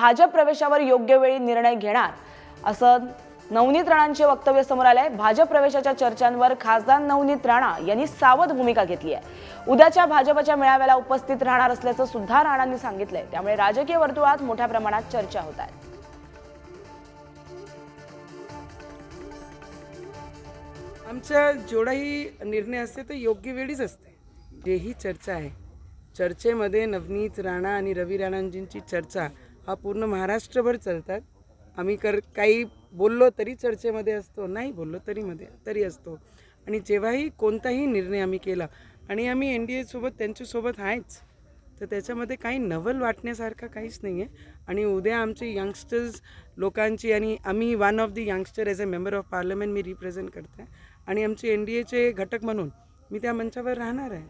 भाजप प्रवेशावर योग्य वेळी निर्णय घेणार असं नवनीत राणांचे वक्तव्य समोर आलंय. भाजप प्रवेशाच्या चर्चांवर खासदार नवनीत राणा यांनी सावध भूमिका घेतली आहे. उद्याच्या भाजपच्या मेळाव्याला उपस्थित राहणार असल्याचं सुद्धा राणांनी सांगितलंय. त्यामुळे राजकीय वर्तुळात मोठ्या प्रमाणात चर्चा होत आहे. आमच्या जेवढाही निर्णय असते तो योग्य वेळीच असते. जेही चर्चा आहे. चर्चेमध्ये नवनीत राणा आणि रवी राणांजींची चर्चा हा पूर्ण महाराष्ट्रभर चालतात. आम्ही कर काही बोललो तरी चर्चेमध्ये असतो नाही बोललो तरी मध्ये तरी असतो. आणि जेव्हाही कोणताही निर्णय आम्ही केला आणि आम्ही एन डी एसोबत त्यांच्यासोबत आहेच तर त्याच्यामध्ये काही नवल वाटण्यासारखं काहीच नाही आहे आणि उद्या आमचे यंगस्टर्स लोकांची आणि आम्ही one of the youngster as a member of parliament me represent करते. आणि आमचे एन डी एचे घटक म्हणून मी त्या मंचावर राहणार आहे.